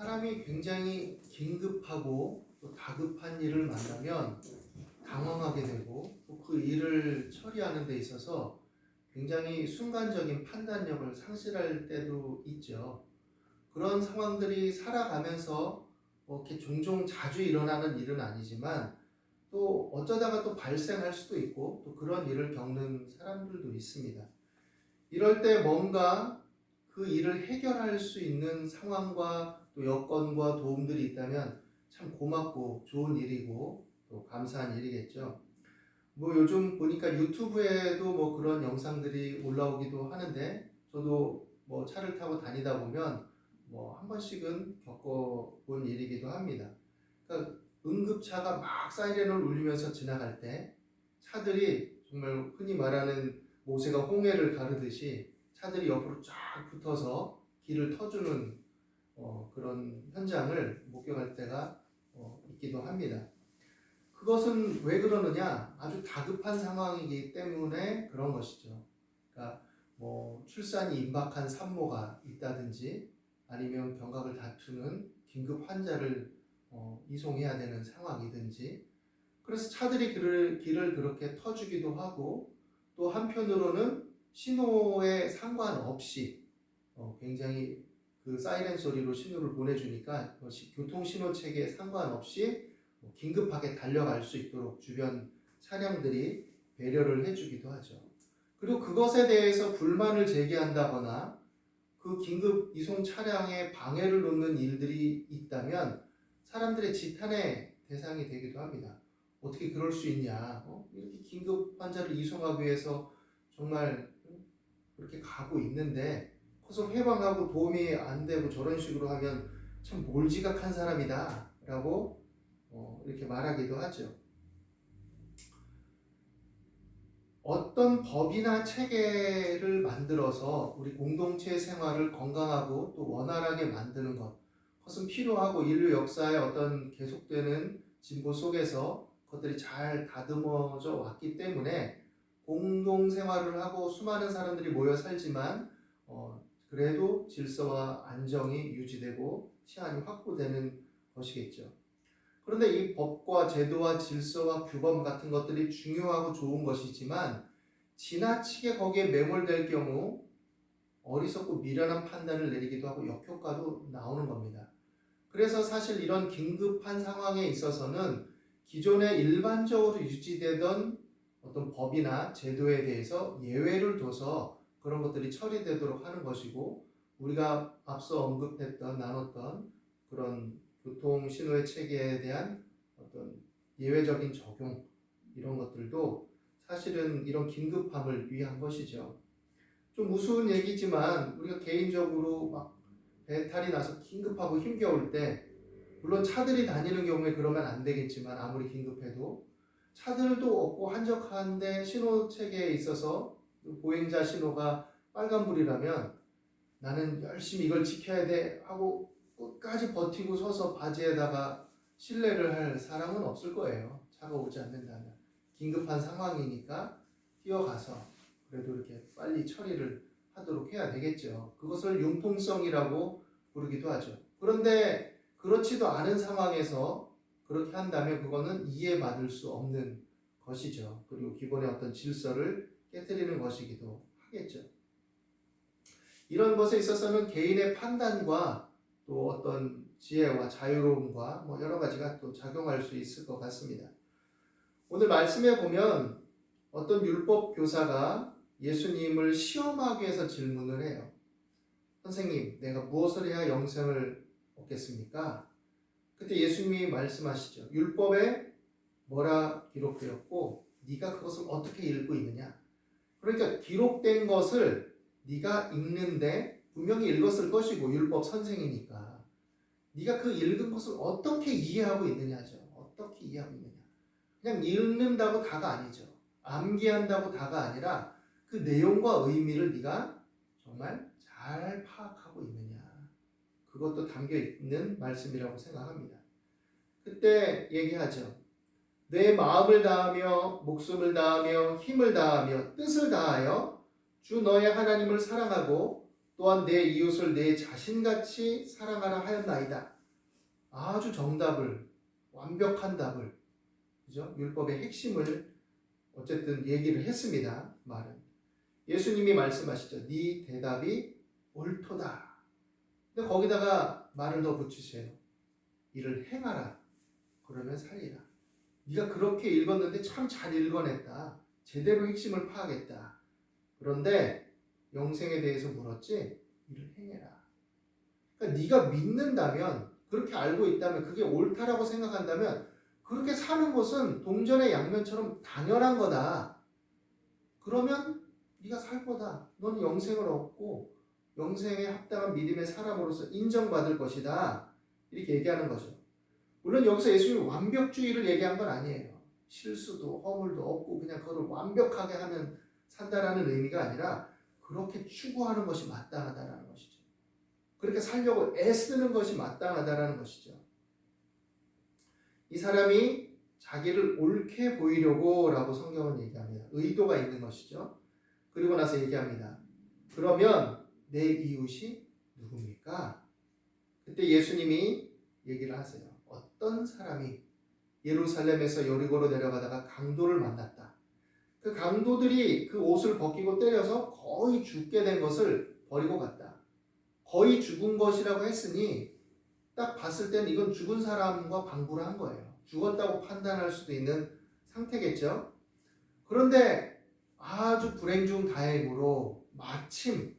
사람이 굉장히 긴급하고 또 다급한 일을 만나면 당황하게 되고 또 그 일을 처리하는 데 있어서 굉장히 순간적인 판단력을 상실할 때도 있죠. 그런 상황들이 살아가면서 뭐 이렇게 종종 자주 일어나는 일은 아니지만 또 어쩌다가 또 발생할 수도 있고 또 그런 일을 겪는 사람들도 있습니다. 이럴 때 뭔가 그 일을 해결할 수 있는 상황과 또 여건과 도움들이 있다면 참 고맙고 좋은 일이고 또 감사한 일이겠죠. 뭐 요즘 보니까 유튜브에도 뭐 그런 영상들이 올라오기도 하는데 저도 뭐 차를 타고 다니다 보면 뭐 한 번씩은 겪어본 일이기도 합니다. 그러니까 응급차가 막 사이렌을 울리면서 지나갈 때 차들이 정말 흔히 말하는 모세가 홍해를 가르듯이 차들이 옆으로 쫙 붙어서 길을 터주는 어, 그런 현장을 목격할 때가 어, 있기도 합니다. 그것은 왜 그러느냐? 아주 다급한 상황이기 때문에 그런 것이죠. 그러니까 뭐 출산이 임박한 산모가 있다든지 아니면 병각을 다투는 긴급 환자를 어, 이송해야 되는 상황이든지 그래서 차들이 길을, 길을 그렇게 터주기도 하고 또 한편으로는 신호에 상관없이 어, 굉장히 그 사이렌 소리로 신호를 보내주니까 뭐 시- 교통 신호 체계에 상관없이 뭐 긴급하게 달려갈 수 있도록 주변 차량들이 배려를 해주기도 하죠. 그리고 그것에 대해서 불만을 제기한다거나 그 긴급 이송 차량에 방해를 놓는 일들이 있다면 사람들의 지탄의 대상이 되기도 합니다. 어떻게 그럴 수 있냐? 어? 이렇게 긴급 환자를 이송하기 위해서 정말 그렇게 가고 있는데 거기서 해방하고 도움이 안 되고 저런 식으로 하면 참 몰지각한 사람이다 라고 어, 이렇게 말하기도 하죠. 어떤 법이나 체계를 만들어서 우리 공동체 생활을 건강하고 또 원활하게 만드는 것, 그것은 필요하고 인류 역사의 어떤 계속되는 진보 속에서 그것들이 잘 다듬어져 왔기 때문에 공동 생활을 하고 수많은 사람들이 모여 살지만 어, 그래도 질서와 안정이 유지되고 치안이 확보되는 것이겠죠. 그런데 이 법과 제도와 질서와 규범 같은 것들이 중요하고 좋은 것이지만 지나치게 거기에 매몰될 경우 어리석고 미련한 판단을 내리기도 하고 역효과도 나오는 겁니다. 그래서 사실 이런 긴급한 상황에 있어서는 기존에 일반적으로 유지되던 어떤 법이나 제도에 대해서 예외를 둬서 그런 것들이 처리되도록 하는 것이고 우리가 앞서 언급했던 나눴던 그런 교통 신호의 체계에 대한 어떤 예외적인 적용 이런 것들도 사실은 이런 긴급함을 위한 것이죠. 좀 우스운 얘기지만 우리가 개인적으로 막 배탈이 나서 긴급하고 힘겨울 때 물론 차들이 다니는 경우에 그러면 안 되겠지만 아무리 긴급해도 차들도 없고 한적한데 신호 체계에 있어서 보행자 신호가 빨간불이라면 나는 열심히 이걸 지켜야 돼 하고 끝까지 버티고 서서 바지에다가 실내를 할 사람은 없을 거예요. 차가 오지 않는다면 긴급한 상황이니까 뛰어가서 그래도 이렇게 빨리 처리를 하도록 해야 되겠죠. 그것을 융통성이라고 부르기도 하죠. 그런데 그렇지도 않은 상황에서 그렇게 한다면 그거는 이해받을 수 없는 것이죠. 그리고 기본의 어떤 질서를 깨뜨리는 것이기도 하겠죠. 이런 것에 있어서는 개인의 판단과 또 어떤 지혜와 자유로움과 뭐 여러 가지가 또 작용할 수 있을 것 같습니다. 오늘 말씀에 보면 어떤 율법 교사가 예수님을 시험하기 위해서 질문을 해요. 선생님, 내가 무엇을 해야 영생을 얻겠습니까? 그때 예수님이 말씀하시죠. 율법에 뭐라 기록되었고 네가 그것을 어떻게 읽고 있느냐? 그러니까 기록된 것을 네가 읽는데 분명히 읽었을 것이고 율법 선생이니까 네가 그 읽은 것을 어떻게 이해하고 있느냐죠. 어떻게 이해하고 있느냐. 그냥 읽는다고 다가 아니죠. 암기한다고 다가 아니라 그 내용과 의미를 네가 정말 잘 파악하고 있느냐. 그것도 담겨 있는 말씀이라고 생각합니다. 그때 얘기하죠. 내 마음을 다하며 목숨을 다하며 힘을 다하며 뜻을 다하여 주 너의 하나님을 사랑하고 또한 내 이웃을 내 자신같이 사랑하라 하였나이다. 아주 정답을 완벽한 답을 그죠? 율법의 핵심을 어쨌든 얘기를 했습니다. 말은 예수님이 말씀하시죠. 네 대답이 옳도다. 근데 거기다가 말을 더 붙이세요. 이를 행하라. 그러면 살리라. 네가 그렇게 읽었는데 참 잘 읽어냈다. 제대로 핵심을 파악했다. 그런데 영생에 대해서 물었지 이를 행해라. 그러니까 네가 믿는다면 그렇게 알고 있다면 그게 옳다라고 생각한다면 그렇게 사는 것은 동전의 양면처럼 당연한 거다. 그러면 네가 살 거다. 넌 영생을 얻고 영생에 합당한 믿음의 사람으로서 인정받을 것이다. 이렇게 얘기하는 거죠. 물론 여기서 예수님이 완벽주의를 얘기한 건 아니에요. 실수도 허물도 없고 그냥 그걸 완벽하게 하면 산다라는 의미가 아니라 그렇게 추구하는 것이 마땅하다라는 것이죠. 그렇게 살려고 애쓰는 것이 마땅하다라는 것이죠. 이 사람이 자기를 옳게 보이려고라고 성경은 얘기합니다. 의도가 있는 것이죠. 그리고 나서 얘기합니다. 그러면 내 이웃이 누굽니까? 그때 예수님이 얘기를 하세요. 어떤 사람이 예루살렘에서 여리고로 내려가다가 강도를 만났다. 그 강도들이 그 옷을 벗기고 때려서 거의 죽게 된 것을 버리고 갔다. 거의 죽은 것이라고 했으니 딱 봤을 때는 이건 죽은 사람과 방부를 한 거예요. 죽었다고 판단할 수도 있는 상태겠죠. 그런데 아주 불행 중 다행으로 마침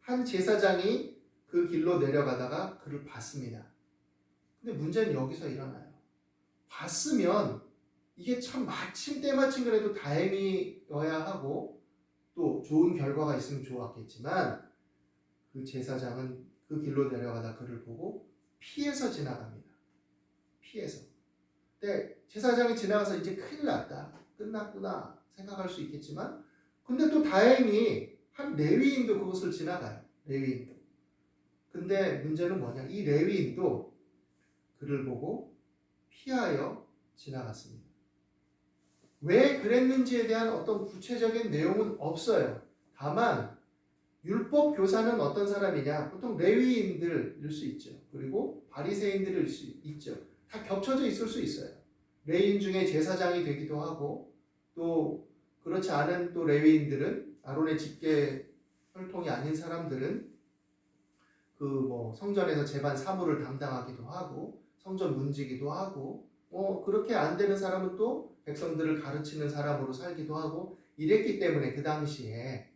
한 제사장이 그 길로 내려가다가 그를 봤습니다. 근데 문제는 여기서 일어나요. 봤으면 이게 참 마침 때마침 그래도 다행이어야 하고 또 좋은 결과가 있으면 좋았겠지만 그 제사장은 그 길로 내려가다 그를 보고 피해서 지나갑니다. 피해서. 근데 제사장이 지나가서 이제 큰일 났다. 끝났구나 생각할 수 있겠지만 근데 또 다행히 한 레위인도 그것을 지나가요. 레위인도. 근데 문제는 뭐냐? 이 레위인도 그를 보고 피하여 지나갔습니다. 왜 그랬는지에 대한 어떤 구체적인 내용은 없어요. 다만 율법 교사는 어떤 사람이냐? 보통 레위인들일 수 있죠. 그리고 바리새인들일 수 있죠. 다 겹쳐져 있을 수 있어요. 레위인 중에 제사장이 되기도 하고 또 그렇지 않은 또 레위인들은 아론의 직계 혈통이 아닌 사람들은 그 뭐 성전에서 제반 사무를 담당하기도 하고 성전 문지기도 하고 뭐 그렇게 안 되는 사람은 또 백성들을 가르치는 사람으로 살기도 하고 이랬기 때문에 그 당시에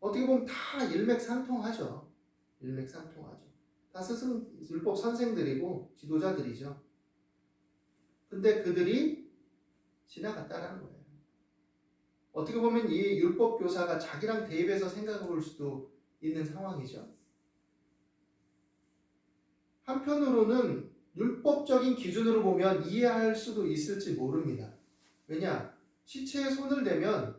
어떻게 보면 다 일맥상통하죠. 일맥상통하죠. 다 스승 율법 선생들이고 지도자들이죠. 근데 그들이 지나갔다라는 거예요. 어떻게 보면 이 율법 교사가 자기랑 대입해서 생각해 볼 수도 있는 상황이죠. 한편으로는 율법적인 기준으로 보면 이해할 수도 있을지 모릅니다. 왜냐? 시체에 손을 대면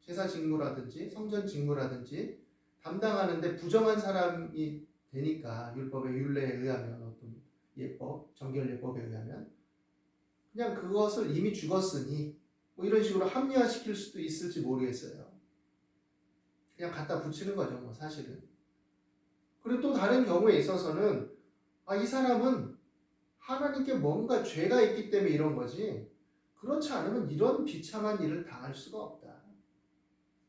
제사 직무라든지 성전 직무라든지 담당하는데 부정한 사람이 되니까 율법의 율례에 의하면 어떤 예법, 정결 예법에 의하면 그냥 그것을 이미 죽었으니 뭐 이런 식으로 합리화시킬 수도 있을지 모르겠어요. 그냥 갖다 붙이는 거죠, 뭐 사실은. 그리고 또 다른 경우에 있어서는 아, 이 사람은 하나님께 뭔가 죄가 있기 때문에 이런 거지. 그렇지 않으면 이런 비참한 일을 당할 수가 없다.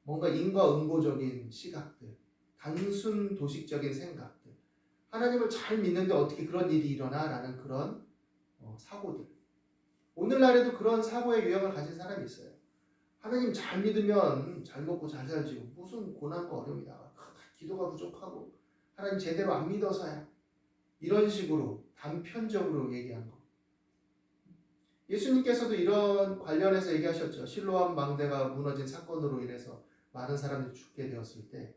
뭔가 인과응보적인 시각들, 단순 도식적인 생각들, 하나님을 잘 믿는데 어떻게 그런 일이 일어나라는 그런 어, 사고들. 오늘날에도 그런 사고의 유형을 가진 사람이 있어요. 하나님 잘 믿으면 잘 먹고 잘 살지 무슨 고난과 어려움이 나와. 기도가 부족하고 하나님 제대로 안 믿어서야. 이런 식으로 단편적으로 얘기한 거. 예수님께서도 이런 관련해서 얘기하셨죠. 실로암 망대가 무너진 사건으로 인해서 많은 사람들이 죽게 되었을 때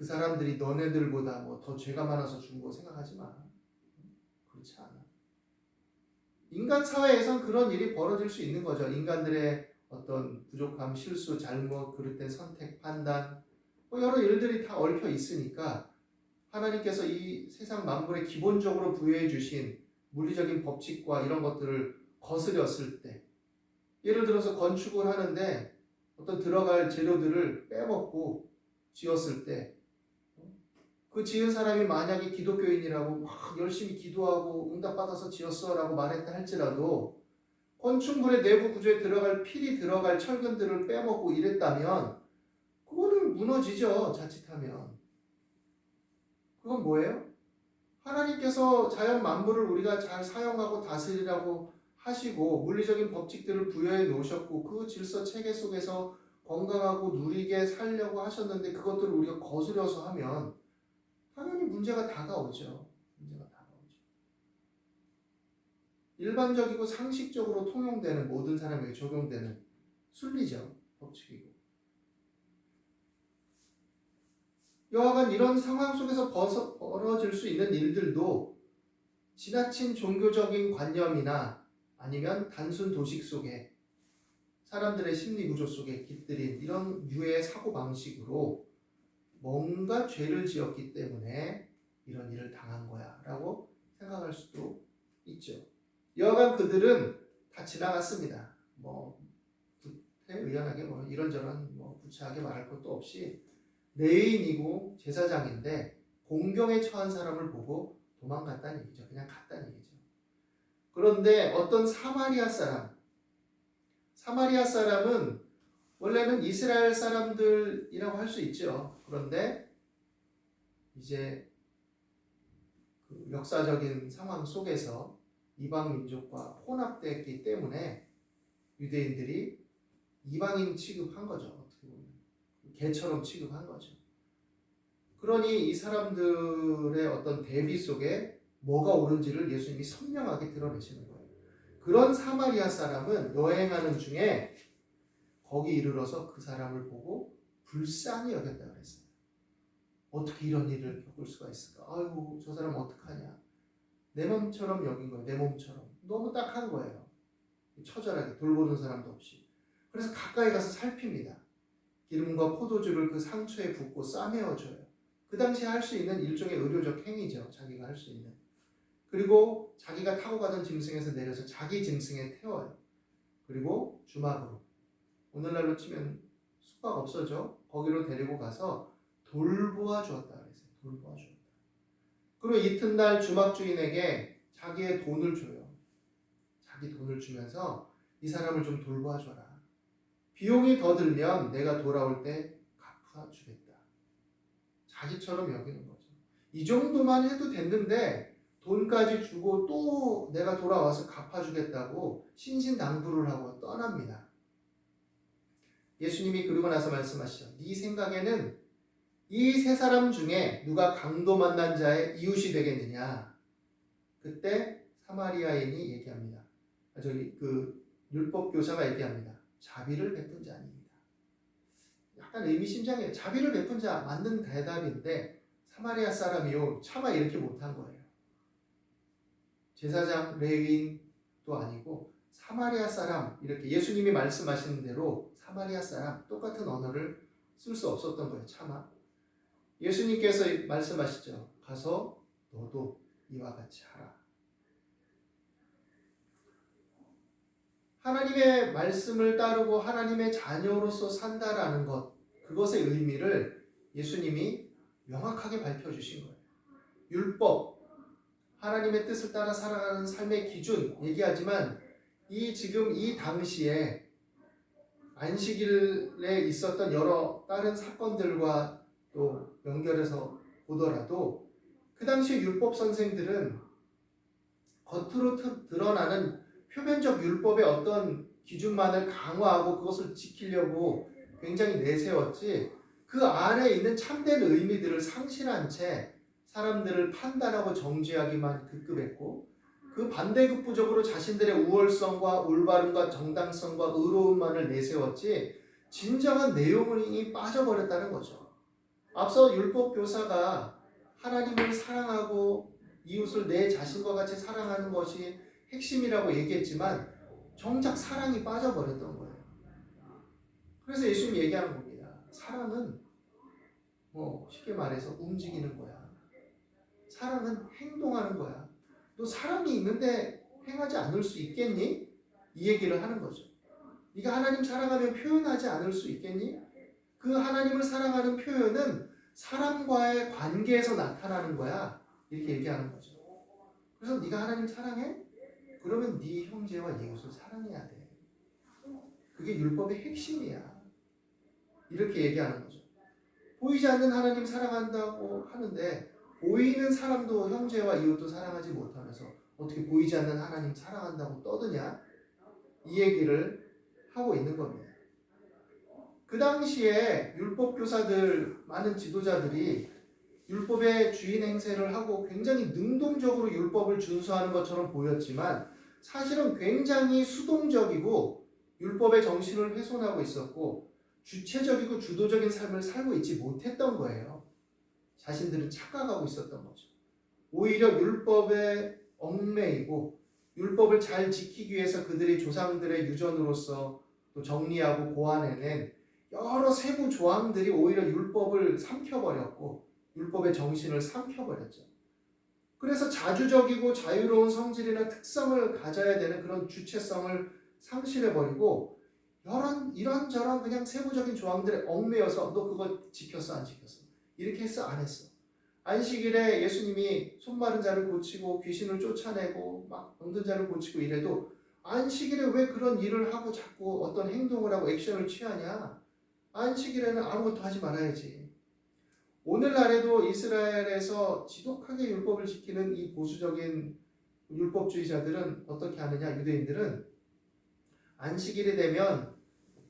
그 사람들이 너네들보다 뭐 더 죄가 많아서 거 생각하지 마. 그렇지 않아. 인간 사회에선 그런 일이 벌어질 수 있는 거죠. 인간들의 어떤 부족함, 실수, 잘못, 그릇된 선택, 판단, 뭐 여러 일들이 다 얽혀 있으니까 하나님께서 이 세상 만물에 기본적으로 부여해 주신 물리적인 법칙과 이런 것들을 거스렸을 때, 예를 들어서 건축을 하는데 어떤 들어갈 재료들을 빼먹고 지었을 때 그 지은 사람이 만약에 기독교인이라고 막 열심히 기도하고 응답받아서 지었어라고 말했다 할지라도 건축물의 내부 구조에 들어갈 필이 들어갈 철근들을 빼먹고 이랬다면 그거는 무너지죠 자칫하면 그건 뭐예요? 하나님께서 자연 만물을 우리가 잘 사용하고 다스리라고 하시고 물리적인 법칙들을 부여해 놓으셨고 그 질서 체계 속에서 건강하고 누리게 살려고 하셨는데 그것들을 우리가 거스려서 하면 당연히 문제가 다가오죠. 문제가 다가오죠. 일반적이고 상식적으로 통용되는 모든 사람에게 적용되는 순리죠. 법칙이고. 여하간 이런 상황 속에서 벌어질 수 있는 일들도 지나친 종교적인 관념이나 아니면 단순 도식 속에 사람들의 심리 구조 속에 깃들인 이런 유의 사고 방식으로 뭔가 죄를 지었기 때문에 이런 일을 당한 거야 라고 생각할 수도 있죠. 여하간 그들은 다 지나갔습니다. 뭐 구태의연하게 뭐 이런저런 뭐 구체하게 말할 것도 없이 레인이고 제사장인데 공경에 처한 사람을 보고 도망갔다는 얘기죠. 그냥 갔다는 얘기죠. 그런데 어떤 사마리아 사람, 사마리아 사람은 원래는 이스라엘 사람들이라고 할 수 있죠. 그런데 이제 그 역사적인 상황 속에서 이방 민족과 혼합됐기 때문에 유대인들이 이방인 취급한 거죠. 개처럼 취급한 거죠. 그러니 이 사람들의 어떤 대비 속에 뭐가 옳은지를 예수님이 선명하게 드러내시는 거예요. 그런 사마리아 사람은 여행하는 중에 거기 이르러서 그 사람을 보고 불쌍히 여겼다 그랬어요. 어떻게 이런 일을 겪을 수가 있을까? 아이고 저 사람 어떡하냐? 내 몸처럼 여긴 거예요. 내 몸처럼 너무 딱한 거예요. 처절하게 돌보는 사람도 없이. 그래서 가까이 가서 살핍니다. 기름과 포도주를 그 상처에 붓고 싸매어줘요. 그 당시에 할 수 있는 일종의 의료적 행위죠. 자기가 할 수 있는. 그리고 자기가 타고 가던 짐승에서 내려서 자기 짐승에 태워요. 그리고 주막으로 오늘날로 치면 숙박 없어져 거기로 데리고 가서 돌보아 주었다 그랬어요. 돌보아 주었다. 그리고 이튿날 주막 주인에게 자기의 돈을 줘요. 자기 돈을 주면서 이 사람을 좀 돌보아 줘라. 비용이 더 들면 내가 돌아올 때 갚아 주겠다. 자기처럼 여기는 거죠. 이 정도만 해도 됐는데 돈까지 주고 또 내가 돌아와서 갚아주겠다고 신신당부를 하고 떠납니다. 예수님이 그러고 나서 말씀하시죠. 네 생각에는 이 세 사람 중에 누가 강도 만난 자의 이웃이 되겠느냐? 그때 사마리아인이 얘기합니다. 아, 저기 그 율법 교사가 얘기합니다. 자비를 베푼 자 아닙니다. 약간 의미심장해요. 자비를 베푼 자 맞는 대답인데 사마리아 사람이요 차마 이렇게 못한 거예요. 제사장 레위인도 아니고 사마리아 사람 이렇게 예수님이 말씀하시는 대로 사마리아 사람 똑같은 언어를 쓸 수 없었던 거예요. 차마 예수님께서 말씀하시죠. 가서 너도 이와 같이 하라. 하나님의 말씀을 따르고 하나님의 자녀로서 산다라는 것, 그것의 의미를 예수님이 명확하게 밝혀 주신 거예요. 율법, 하나님의 뜻을 따라 살아가는 삶의 기준 얘기하지만 이 지금 이 당시에 안식일에 있었던 여러 다른 사건들과 또 연결해서 보더라도 그 당시 율법 선생들은 겉으로 드러나는 표면적 율법의 어떤 기준만을 강화하고 그것을 지키려고 굉장히 내세웠지 그 안에 있는 참된 의미들을 상실한 채 사람들을 판단하고 정죄하기만 급급했고 그 반대급부적으로 자신들의 우월성과 올바름과 정당성과 의로움만을 내세웠지 진정한 내용이 빠져버렸다는 거죠. 앞서 율법 교사가 하나님을 사랑하고 이웃을 내 자신과 같이 사랑하는 것이 핵심이라고 얘기했지만 정작 사랑이 빠져버렸던 거예요. 그래서 예수님 얘기하는 겁니다. 사랑은 뭐 쉽게 말해서 움직이는 거야. 사랑은 행동하는 거야. 너 사랑이 있는데 행하지 않을 수 있겠니? 이 얘기를 하는 거죠. 네가 하나님 사랑하면 표현하지 않을 수 있겠니? 그 하나님을 사랑하는 표현은 사람과의 관계에서 나타나는 거야. 이렇게 얘기하는 거죠. 그래서 네가 하나님 사랑해? 그러면 네 형제와 이웃을 사랑해야 돼. 그게 율법의 핵심이야. 이렇게 얘기하는 거죠. 보이지 않는 하나님 사랑한다고 하는데 보이는 사람도 형제와 이웃도 사랑하지 못하면서 어떻게 보이지 않는 하나님 사랑한다고 떠드냐? 이 얘기를 하고 있는 겁니다. 그 당시에 율법 교사들 많은 지도자들이 율법의 주인 행세를 하고 굉장히 능동적으로 율법을 준수하는 것처럼 보였지만 사실은 굉장히 수동적이고 율법의 정신을 훼손하고 있었고 주체적이고 주도적인 삶을 살고 있지 못했던 거예요. 자신들은 착각하고 있었던 거죠. 오히려 율법에 얽매이고 율법을 잘 지키기 위해서 그들의 조상들의 유전으로서 또 정리하고 고안해낸 여러 세부 조항들이 오히려 율법을 삼켜버렸고 율법의 정신을 삼켜버렸죠. 그래서 자주적이고 자유로운 성질이나 특성을 가져야 되는 그런 주체성을 상실해버리고 이런 이런저런 그냥 세부적인 조항들에 얽매여서 너 그거 지켰어 안 지켰어? 이렇게 했어 안 했어. 안식일에 예수님이 손 마른 자를 고치고 귀신을 쫓아내고 막 병든 자를 고치고 이래도 안식일에 왜 그런 일을 하고 자꾸 어떤 행동을 하고 액션을 취하냐? 안식일에는 아무것도 하지 말아야지 오늘날에도 이스라엘에서 지독하게 율법을 지키는 이 보수적인 율법주의자들은 어떻게 하느냐 유대인들은 안식일이 되면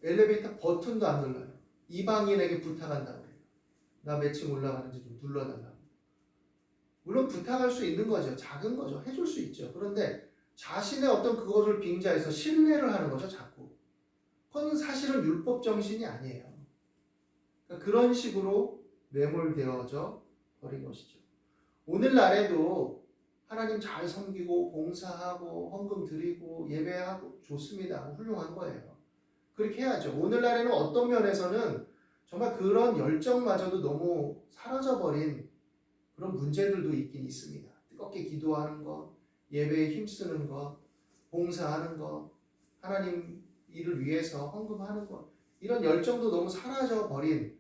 엘리베이터 버튼도 안 눌러요. 이방인에게 부탁한다고 해요. 나몇층 올라가는지 좀 눌러달라고. 물론 부탁할 수 있는 거죠. 작은 거죠. 해줄 수 있죠. 그런데 자신의 어떤 그거를 빙자해서 신뢰를 하는 거죠. 자꾸. 그건 사실은 율법 정신이 아니에요. 그러니까 그런 식으로 매몰되어져 버린 것이죠. 오늘날에도 하나님 잘 섬기고 봉사하고 헌금 드리고 예배하고 좋습니다. 훌륭한 거예요. 그렇게 해야죠. 오늘날에는 어떤 면에서는 정말 그런 열정마저도 너무 사라져버린 그런 문제들도 있긴 있습니다. 뜨겁게 기도하는 것, 예배에 힘쓰는 것, 봉사하는 것, 하나님 일을 위해서 헌금하는 것, 이런 열정도 너무 사라져버린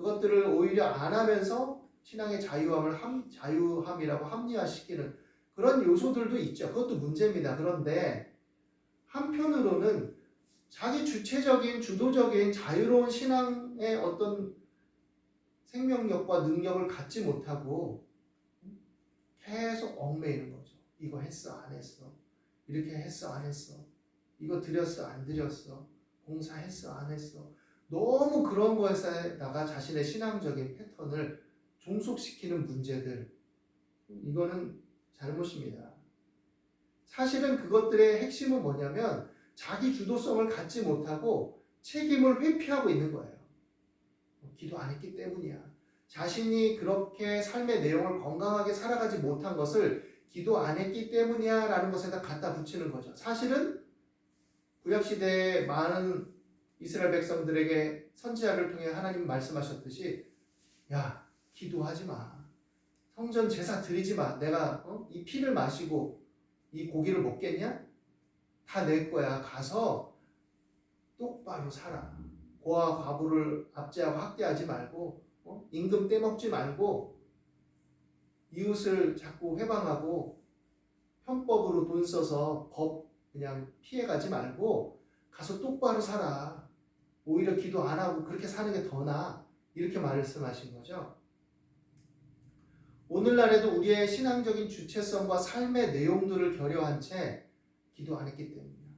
그것들을 오히려 안 하면서 신앙의 자유함을 함, 자유함이라고 합리화시키는 그런 요소들도 있죠. 그것도 문제입니다. 그런데 한편으로는 자기 주체적인 주도적인 자유로운 신앙의 어떤 생명력과 능력을 갖지 못하고 계속 얽매이는 거죠. 이거 했어 안 했어 이렇게 했어 안 했어 이거 드렸어 안 드렸어 봉사했어 안 했어 너무 그런 것에다가 자신의 신앙적인 패턴을 종속시키는 문제들 이거는 잘못입니다. 사실은 그것들의 핵심은 뭐냐면 자기 주도성을 갖지 못하고 책임을 회피하고 있는 거예요. 기도 안 했기 때문이야. 자신이 그렇게 삶의 내용을 건강하게 살아가지 못한 것을 기도 안 했기 때문이야 라는 것에다 갖다 붙이는 거죠. 사실은 구약시대에 많은 이스라엘 백성들에게 선지자를 통해 하나님 말씀하셨듯이 야 기도하지 마. 성전 제사 드리지 마. 내가 어? 이 피를 마시고 이 고기를 먹겠냐? 다 내 거야. 가서 똑바로 살아. 고아 과부를 압제하고 학대하지 말고 어? 임금 떼먹지 말고 이웃을 자꾸 회방하고 편법으로 돈 써서 법 그냥 피해가지 말고 가서 똑바로 살아. 오히려 기도 안 하고 그렇게 사는 게 더 나아. 이렇게 말씀하신 거죠. 오늘날에도 우리의 신앙적인 주체성과 삶의 내용들을 결여한 채 기도 안 했기 때문이야.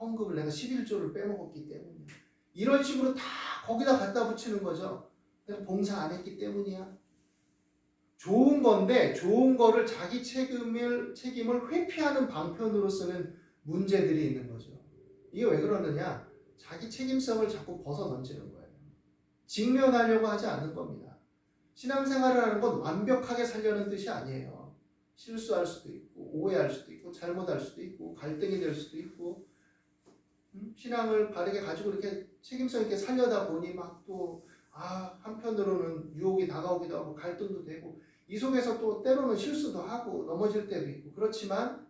헌금을 내가 11조를 빼먹었기 때문이야. 이런 식으로 다 거기다 갖다 붙이는 거죠. 내가 봉사 안 했기 때문이야. 좋은 건데 좋은 거를 자기 책임을 책임을 회피하는 방편으로 쓰는 문제들이 있는 거죠. 이게 왜 그러느냐? 자기 책임성을 자꾸 벗어 던지는 거예요. 직면하려고 하지 않는 겁니다. 신앙생활을 하는 건 완벽하게 살려는 뜻이 아니에요. 실수할 수도 있고 오해할 수도 있고 잘못할 수도 있고 갈등이 될 수도 있고 음? 신앙을 바르게 가지고 이렇게 책임성 있게 살려다 보니 막 또 아, 한편으로는 유혹이 다가오기도 하고 갈등도 되고 이 속에서 또 때로는 실수도 하고 넘어질 때도 있고 그렇지만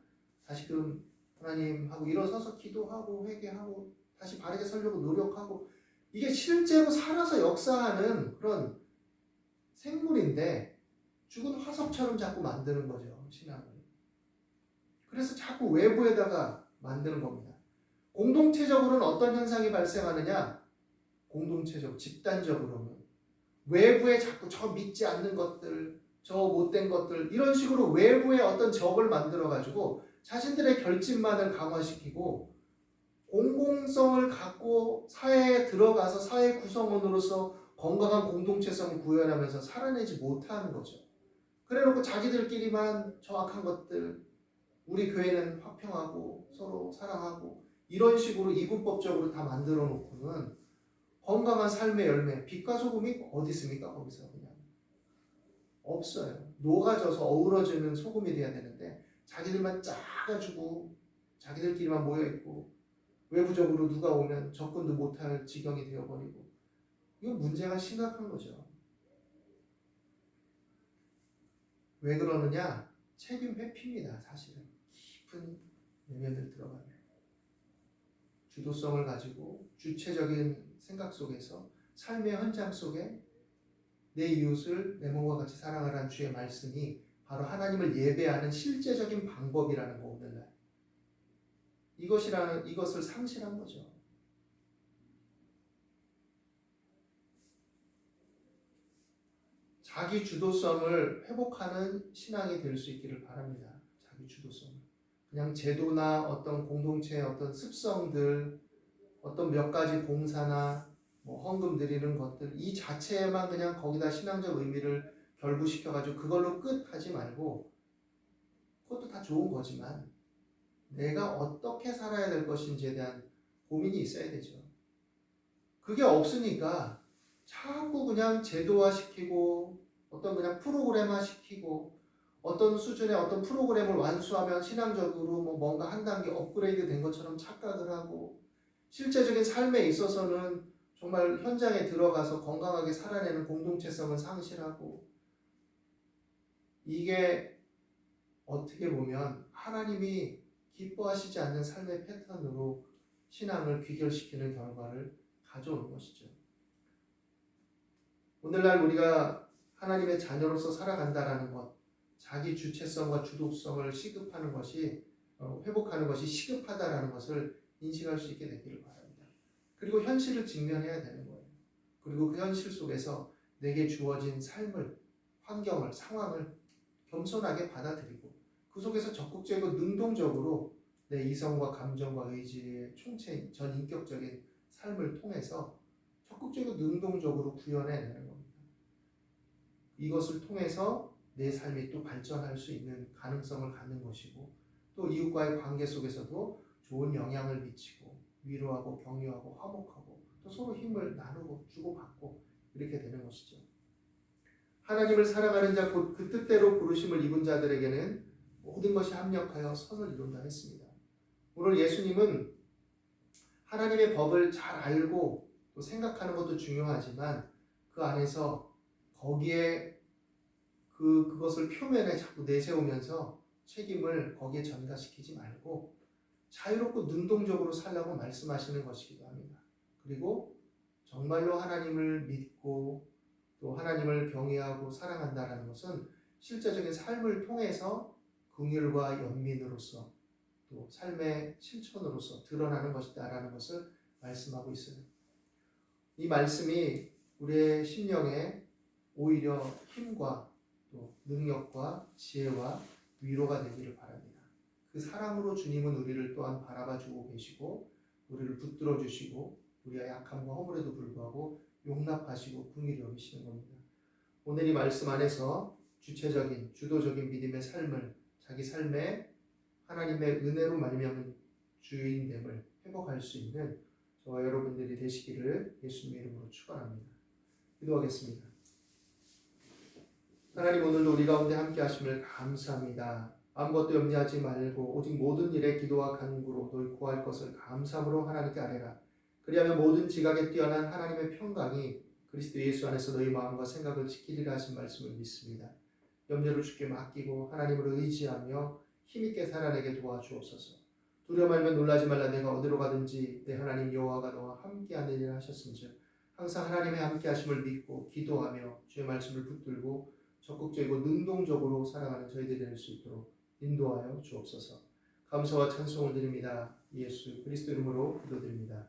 다시금 하나님하고 일어서서 기도하고 회개하고 다시 바르게 살려고 노력하고 이게 실제로 살아서 역사하는 그런 생물인데 죽은 화석처럼 자꾸 만드는 거죠 신앙을. 그래서 자꾸 외부에다가 만드는 겁니다. 공동체적으로는 어떤 현상이 발생하느냐? 공동체적, 집단적으로는 외부에 자꾸 저 믿지 않는 것들, 저 못된 것들 이런 식으로 외부에 어떤 적을 만들어 가지고 자신들의 결집만을 강화시키고 공공성을 갖고 사회에 들어가서 사회 구성원으로서 건강한 공동체성을 구현하면서 살아내지 못하는 거죠. 그래놓고 자기들끼리만 정확한 것들, 우리 교회는 화평하고 서로 사랑하고 이런 식으로 이분법적으로 다 만들어 놓고는 건강한 삶의 열매, 빛과 소금이 어디 있습니까? 거기서 그냥 없어요. 녹아져서 어우러지는 소금이 돼야 되는데 자기들만 짜가지고 자기들끼리만 모여 있고 외부적으로 누가 오면 접근도 못할 지경이 되어버리고 이거 문제가 심각한 거죠. 왜 그러느냐? 책임 회피입니다. 사실은 깊은 내면을 들어가면 주도성을 가지고 주체적인 생각 속에서 삶의 현장 속에 내 이웃을 내 몸과 같이 사랑하라는 주의 말씀이 바로 하나님을 예배하는 실제적인 방법이라는 거 오늘날 이것이라는 이것을 상실한 거죠. 자기 주도성을 회복하는 신앙이 될 수 있기를 바랍니다. 자기 주도성. 그냥 제도나 어떤 공동체의 어떤 습성들, 어떤 몇 가지 봉사나 뭐 헌금 드리는 것들 이 자체에만 그냥 거기다 신앙적 의미를 결부시켜 가지고 그걸로 끝 하지 말고 그것도 다 좋은 거지만 내가 어떻게 살아야 될 것인지에 대한 고민이 있어야 되죠. 그게 없으니까 자꾸 그냥 제도화 시키고 어떤 그냥 프로그램화 시키고 어떤 수준의 어떤 프로그램을 완수하면 신앙적으로 뭐 뭔가 한 단계 업그레이드 된 것처럼 착각을 하고 실제적인 삶에 있어서는 정말 현장에 들어가서 건강하게 살아내는 공동체성을 상실하고 이게 어떻게 보면 하나님이 기뻐하시지 않는 삶의 패턴으로 신앙을 귀결시키는 결과를 가져오는 것이죠. 오늘날 우리가 하나님의 자녀로서 살아간다라는 것, 자기 주체성과 주도성을 시급하는 것이 어, 회복하는 것이 시급하다라는 것을 인식할 수 있게 되기를 바랍니다. 그리고 현실을 직면해야 되는 거예요. 그리고 그 현실 속에서 내게 주어진 삶을, 환경을, 상황을 겸손하게 받아들이고 그 속에서 적극적이고 능동적으로 내 이성과 감정과 의지의 총체 전 인격적인 삶을 통해서 적극적이고 능동적으로 구현해내는 겁니다. 이것을 통해서 내 삶이 또 발전할 수 있는 가능성을 갖는 것이고 또 이웃과의 관계 속에서도 좋은 영향을 미치고 위로하고 격려하고 화목하고 또 서로 힘을 나누고 주고받고 이렇게 되는 것이죠. 하나님을 사랑하는 자 곧 그 뜻대로 부르심을 입은 자들에게는 모든 것이 합력하여 선을 이룬다 했습니다. 오늘 예수님은 하나님의 법을 잘 알고 또 생각하는 것도 중요하지만 그 안에서 거기에 그 그것을 표면에 자꾸 내세우면서 책임을 거기에 전가시키지 말고 자유롭고 능동적으로 살라고 말씀하시는 것이기도 합니다. 그리고 정말로 하나님을 믿고 또 하나님을 경외하고 사랑한다라는 것은 실제적인 삶을 통해서 긍휼과 연민으로서 또 삶의 실천으로서 드러나는 것이다라는 것을 말씀하고 있어요. 이 말씀이 우리의 심령에 오히려 힘과 또 능력과 지혜와 위로가 되기를 바랍니다. 그 사랑으로 주님은 우리를 또한 바라봐 주고 계시고 우리를 붙들어 주시고 우리의 약함과 허물에도 불구하고 용납하시고 긍휼히 여기시는 겁니다. 오늘 이 말씀 안에서 주체적인 주도적인 믿음의 삶을 자기 삶에 하나님의 은혜로 말미암은 주인됨을 회복할 수 있는 저와 여러분들이 되시기를 예수님의 이름으로 축원합니다. 기도하겠습니다. 하나님 오늘도 우리 가운데 함께 하심을 감사합니다. 아무것도 염려하지 말고 오직 모든 일에 기도와 간구로 널 구할 것을 감사함으로 하나님께 아뢰라. 그리하면 모든 지각에 뛰어난 하나님의 평강이 그리스도 예수 안에서 너희 마음과 생각을 지키리라 하신 말씀을 믿습니다. 염려를 주께 맡기고 하나님을 의지하며 힘있게 살아내게 도와주옵소서. 두려 말면 놀라지 말라 내가 어디로 가든지 내 하나님 여호와가 너와 함께하느니라 하셨은즉 항상 하나님의 함께 하심을 믿고 기도하며 주의 말씀을 붙들고 적극적이고 능동적으로 살아가는 저희들이 될 수 있도록 인도하여 주옵소서. 감사와 찬송을 드립니다. 예수 그리스도 이름으로 기도드립니다.